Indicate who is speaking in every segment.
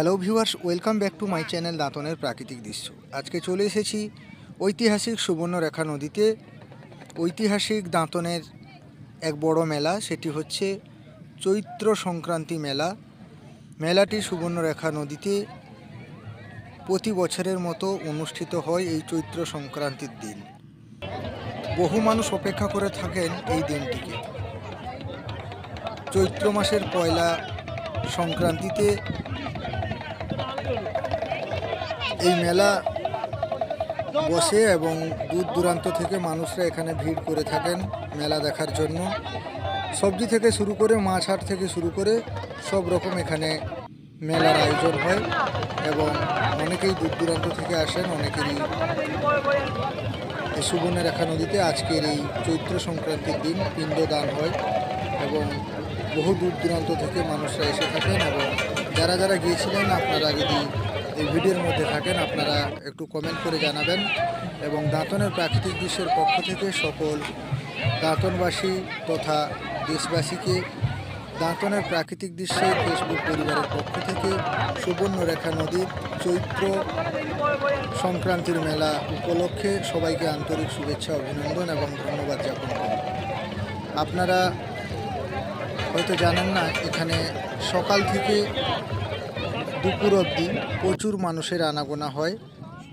Speaker 1: Hello viewers welcome back to my channel দাঁতনের প্রাকৃতিক দৃশ্য আজকে চলে এসেছি ঐতিহাসিক সুবর্ণরেখা নদীতে। ঐতিহাসিক দাঁতনের এক বড় মেলা, সেটি হচ্ছে চৈত্র সংক্রান্তি মেলা। মেলাটি সুবর্ণরেখা নদীতে প্রতি বছরের মতো অনুষ্ঠিত হয় এই চৈত্র সংক্রান্তির দিন। বহু মানুষ অপেক্ষা করে থাকেন এই দিনটিকে। চৈত্র মাসের পয়লা সংক্রান্তিতে এই মেলা বসে এবং দূর দূরান্ত থেকে মানুষরা এখানে ভিড় করে থাকেন মেলা দেখার জন্য। সবজি থেকে শুরু করে মাছ হাট থেকে শুরু করে সব রকম এখানে মেলার আয়োজন হয় এবং অনেকেই দূর দূরান্ত থেকে আসেন, অনেকেরই সুবর্ণরেখা নদীতে আজকের এই চৈত্র সংক্রান্তির দিন পিণ্ডদান হয় এবং বহু দূর দূরান্ত থেকে মানুষরা এসে থাকেন এবং যারা যারা গিয়েছিলেন, আপনারা যদি এই ভিডিওর মধ্যে থাকেন, আপনারা একটু কমেন্ট করে জানাবেন এবং দাঁতনের প্রাকৃতিক দৃশ্যের পক্ষ থেকে সকল দাঁতনবাসী তথা দেশবাসীকে দাঁতনের প্রাকৃতিক দৃশ্যে ফেসবুক পরিবারের পক্ষ থেকে সুবর্ণরেখা নদীর চৈত্র সংক্রান্তির মেলা উপলক্ষে সবাইকে আন্তরিক শুভেচ্ছা, অভিনন্দন এবং ধন্যবাদ জ্ঞাপন করি আপনারা হয়তো জানেন না, এখানে সকাল থেকে দুপুর অবধি প্রচুর মানুষের আনাগোনা হয়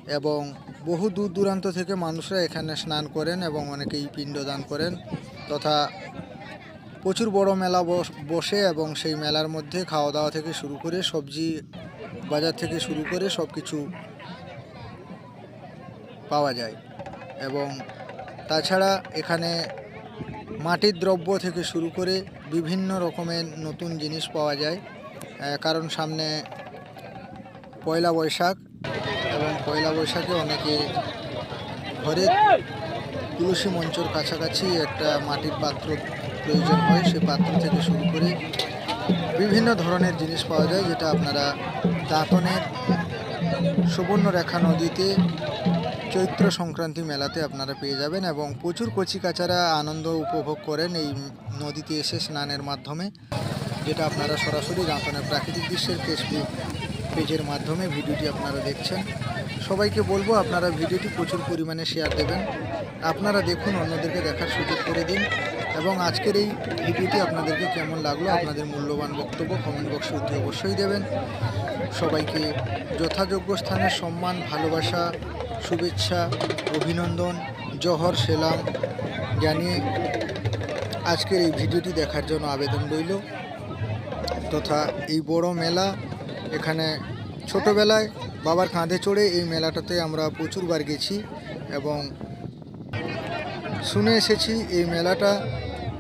Speaker 1: এবং বহু দূর দূরান্ত থেকে মানুষরা এখানে স্নান করেন এবং অনেকেই পিণ্ডদান করেন তথা প্রচুর বড় মেলা বস- এবং সেই মেলার মধ্যে খাওয়া দাওয়া থেকে শুরু করে সবজি বাজার থেকে শুরু করে সব কিছু পাওয়া যায় এবং তাছাড়া এখানে মাটির দ্রব্য থেকে শুরু করে বিভিন্ন রকমের নতুন জিনিস পাওয়া যায়। কারণ সামনে পয়লা বৈশাখ এবং পয়লা বৈশাখে অনেকে ঘরে তুলসী মঞ্চর কাছাকাছি একটা মাটির পাত্র প্রয়োজন হয়, সে পাত্র থেকে শুরু করে বিভিন্ন ধরনের জিনিস পাওয়া যায়, যেটা আপনারা দাঁতনের সুবর্ণরেখা নদীতে চৈত্র সংক্রান্তি মেলাতে আপনারা পেয়ে যাবেন এবং প্রচুর কচিকাচারা আনন্দ উপভোগ করেন এই নদীতে এসে স্নানের মাধ্যমে, যেটা আপনারা সরাসরি দাঁতনের প্রাকৃতিক দৃশ্যের ফেসবুক পেজের মাধ্যমে ভিডিওটি আপনারা দেখছেন। সবাইকে বলব, আপনারা ভিডিওটি প্রচুর পরিমাণে শেয়ার দেবেন। আপনারা দেখুন, অন্যদেরকে দেখার সুযোগ করে দিন। এবং আজকের এই ভিডিওটি আপনাদেরকে কেমন লাগল, আপনাদের মূল্যবান বক্তব্য কমেন্ট বক্সে অতি অবশ্যই দেবেন। সবাইকে যথাযোগ্য স্থানে সম্মান, ভালোবাসা, শুভেচ্ছা, অভিনন্দন, জহর, সেলাম জানিয়ে আজকের এই ভিডিওটি দেখার জন্য আবেদন রইল তথা এই বড় মেলা এখানে ছোটোবেলায় বাবার কাঁধে চড়ে এই মেলাটাতে আমরা প্রচুরবার গেছি এবং শুনে এসেছি, এই মেলাটা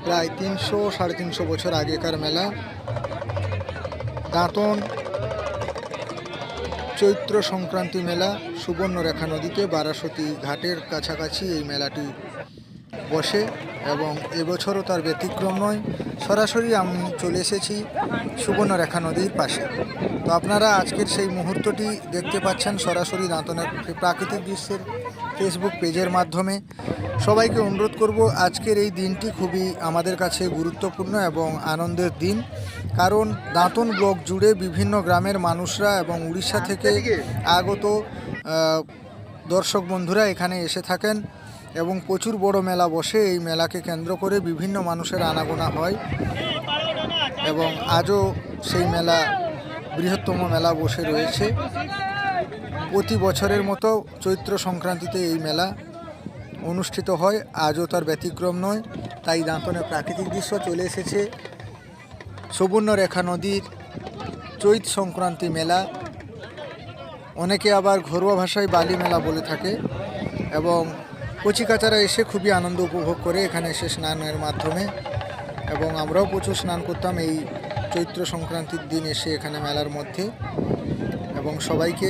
Speaker 1: প্রায় তিনশো, সাড়ে তিনশো বছর আগেকার মেলা। দাঁতন চৈত্র সংক্রান্তি মেলা, সুবর্ণরেখা নদীতে বারাসতী ঘাটের কাছাকাছি এই মেলাটি বসে এবং এবছরও তার ব্যতিক্রম নয়। সরাসরি আমি চলে এসেছি সুবর্ণরেখা নদীর পাশে। তো আপনারা আজকের সেই মুহূর্তটি দেখতে পাচ্ছেন সরাসরি দাঁতনের প্রাকৃতিক দৃশ্যের ফেসবুক পেজের মাধ্যমে। সবাইকে অনুরোধ করব, আজকের এই দিনটি খুবই আমাদের কাছে গুরুত্বপূর্ণ এবং আনন্দের দিন। কারণ দাঁতন ব্লক জুড়ে বিভিন্ন গ্রামের মানুষরা এবং উড়িষ্যা থেকে আগত দর্শক বন্ধুরা এখানে এসে থাকেন এবং প্রচুর বড় মেলা বসে। এই মেলাকে কেন্দ্র করে বিভিন্ন মানুষের আনাগোনা হয় এবং আজও সেই মেলা বৃহত্তম মেলা বসে রয়েছে। প্রতি বছরের মতো চৈত্র সংক্রান্তিতে এই মেলা অনুষ্ঠিত হয়। আজও তার ব্যতিক্রম নয়, তাই দাঁতনের প্রাকৃতিক দৃশ্য চলে এসেছে। সুবর্ণরেখা নদীর চৈত সংক্রান্তি মেলা। অনেকে আবার ঘরোয়া ভাষায় বালি মেলা বলে থাকে এবং কচিকাচারা এসে খুবই আনন্দ উপভোগ করে এখানে এসে স্নানের মাধ্যমে এবং আমরাও প্রচুর স্নান করতাম এই চৈত্র সংক্রান্তির দিন এসে এখানে মেলার মধ্যে এবং সবাইকে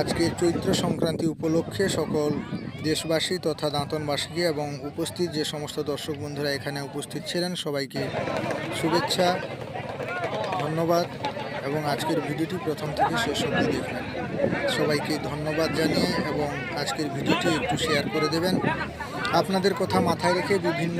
Speaker 1: আজকে চৈত্র সংক্রান্তি উপলক্ষে সকল দেশবাসী তথা দাঁতনবাসীকে এবং উপস্থিত যে সমস্ত দর্শক বন্ধুরা এখানে উপস্থিত ছিলেন, সবাইকে শুভেচ্ছা, ধন্যবাদ এবং আজকের ভিডিওটি প্রথম থেকে শেষ অবধি দেখবেন। সবাইকে ধন্যবাদ জানিয়ে এবং আজকের ভিডিওটি একটু শেয়ার করে দেবেন। আপনাদের কথা মাথায় রেখে বিভিন্ন